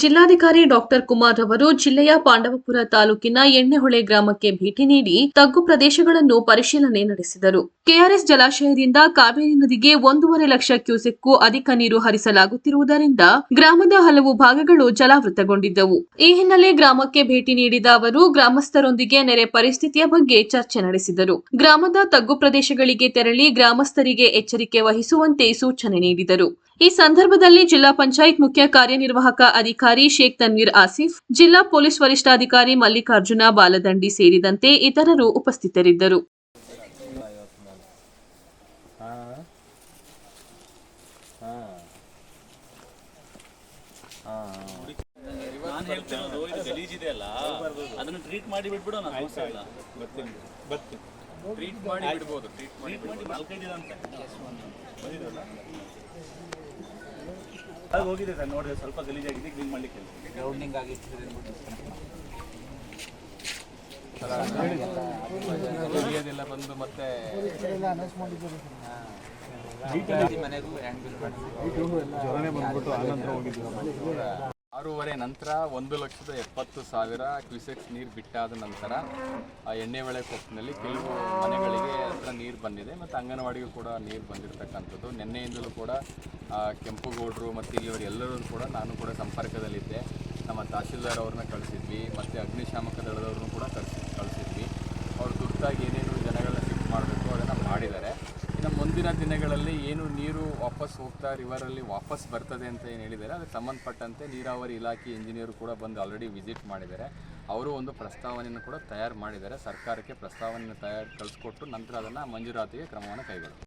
ಜಿಲ್ಲಾಧಿಕಾರಿ ಡಾಕ್ಟರ್ ಕುಮಾರ್ ಅವರು ಜಿಲ್ಲೆಯ ಪಾಂಡವಪುರ ತಾಲೂಕಿನ ಎಣ್ಣೆಹೊಳೆ ಗ್ರಾಮಕ್ಕೆ ಭೇಟಿ ನೀಡಿ ತಗ್ಗು ಪ್ರದೇಶಗಳನ್ನು ಪರಿಶೀಲನೆ ನಡೆಸಿದರು. ಕೆಆರ್ಎಸ್ ಜಲಾಶಯದಿಂದ ಕಾವೇರಿ ನದಿಗೆ ಒಂದೂವರೆ ಲಕ್ಷ ಕ್ಯೂಸೆಕ್ಗೂ ಅಧಿಕ ನೀರು ಹರಿಸಲಾಗುತ್ತಿರುವುದರಿಂದ ಗ್ರಾಮದ ಹಲವು ಭಾಗಗಳು ಜಲಾವೃತಗೊಂಡಿದ್ದವು. ಈ ಹಿನ್ನೆಲೆ ಗ್ರಾಮಕ್ಕೆ ಭೇಟಿ ನೀಡಿದ ಅವರು, ಗ್ರಾಮಸ್ಥರೊಂದಿಗೆ ನೆರೆ ಪರಿಸ್ಥಿತಿಯ ಬಗ್ಗೆ ಚರ್ಚೆ ನಡೆಸಿದರು. ಗ್ರಾಮದ ತಗ್ಗು ಪ್ರದೇಶಗಳಿಗೆ ತೆರಳಿ ಗ್ರಾಮಸ್ಥರಿಗೆ ಎಚ್ಚರಿಕೆ ವಹಿಸುವಂತೆ ಸೂಚನೆ ನೀಡಿದರು. ಈ ಸಂದರ್ಭದಲ್ಲಿ ಜಿಲ್ಲಾ ಪಂಚಾಯತ್ ಮುಖ್ಯ ಕಾರ್ಯನಿರ್ವಾಹಕ ಅಧಿಕಾರಿ ಶೇಖ್ ತನ್ವೀರ್ ಆಸಿಫ್ ಜಿಲ್ಲಾ ಪೊಲೀಸ್ ವರಿಷ್ಠಾಧಿಕಾರಿ ಮಲ್ಲಿಕಾರ್ಜುನ ಬಾಲದಂಡಿ ಸೇರಿದಂತೆ ಇತರರು ಉಪಸ್ಥಿತರಿದ್ದರು. ಅದನ್ನು ಟ್ರೀಟ್ ಮಾಡಿ ಟ್ರೀಟ್ ಮಾಡಿ ಬಿಡ್ಬೋದು ಟ್ರೀಟ್ ಮಾಡಿ ನಾಲ್ಕೈದು ಅಂತ. ಬಂದಿದ್ರಲ್ಲ? ಅದು ಹೋಗಿದೆ ಸರ್ ನೋಡಿ ಸ್ವಲ್ಪ ಗಲೀಜಾಗಿದೆ ಕ್ಲೀನ್ ಮಾಡ್ಲಿಕ್ಕೆ. ಗ್ರೌಂಡಿಂಗ್ ಆಗಿ ಎಲ್ಲ ಬಂದು ಮತ್ತೆ ಮನೆಗೂ ಹ್ಯಾಂಡ್ ಆರೂವರೆ ನಂತರ ಒಂದು ಲಕ್ಷದ ಎಪ್ಪತ್ತು ಸಾವಿರ ಕ್ಯೂಸೆಕ್ಸ್ ನೀರು ಬಿಟ್ಟಾದ ನಂತರ ಆ ಎಣ್ಣೆಹೊಳೆ ಕೊಪ್ಪಿನಲ್ಲಿ ಕೆಲವು ಮನೆಗಳಿಗೆ ಹತ್ರ ನೀರು ಬಂದಿದೆ ಮತ್ತು ಅಂಗನವಾಡಿಗೂ ಕೂಡ ನೀರು ಬಂದಿರತಕ್ಕಂಥದ್ದು. ನಿನ್ನೆಯಿಂದಲೂ ಕೂಡ ಕೆಂಪುಗೌಡರು ಮತ್ತು ಇಲ್ಲಿವರು ಎಲ್ಲರೂ ಕೂಡ ನಾನು ಕೂಡ ಸಂಪರ್ಕದಲ್ಲಿದ್ದೆ. ನಮ್ಮ ತಹಶೀಲ್ದಾರ್ ಅವ್ರನ್ನ ಕಳಿಸಿದ್ವಿ ಮತ್ತು ಅಗ್ನಿಶಾಮಕ ದಳದವ್ರನ್ನೂ ಕೂಡ ಕಳಿಸಿ, ಕಳಿಸಿದ್ವಿ. ಅವರು ತುರ್ತಾಗಿ ಏನೇನು ಮುಂದಿನ ದಿನಗಳಲ್ಲಿ ಏನು ನೀರು ವಾಪಸ್ ಹೋಗ್ತಾ ರಿವರಲ್ಲಿ ವಾಪಸ್ ಬರ್ತದೆ ಅಂತ ಏನು ಹೇಳಿದ್ದಾರೆ, ಅದಕ್ಕೆ ಸಂಬಂಧಪಟ್ಟಂತೆ ನೀರಾವರಿ ಇಲಾಖೆ ಇಂಜಿನಿಯರ್ ಕೂಡ ಬಂದು ಆಲ್ರೆಡಿ ವಿಸಿಟ್ ಮಾಡಿದ್ದಾರೆ. ಅವರು ಒಂದು ಪ್ರಸ್ತಾವನೆಯನ್ನು ಕೂಡ ತಯಾರು ಮಾಡಿದ್ದಾರೆ. ಸರ್ಕಾರಕ್ಕೆ ಪ್ರಸ್ತಾವನೆಯನ್ನು ತಯಾರು, ಕಳಿಸ್ಕೊಟ್ಟು ನಂತರ ಅದನ್ನು ಮಂಜೂರಾತಿಗೆ ಕ್ರಮವನ್ನು ಕೈಗೊಳ್ಳುತ್ತಾರೆ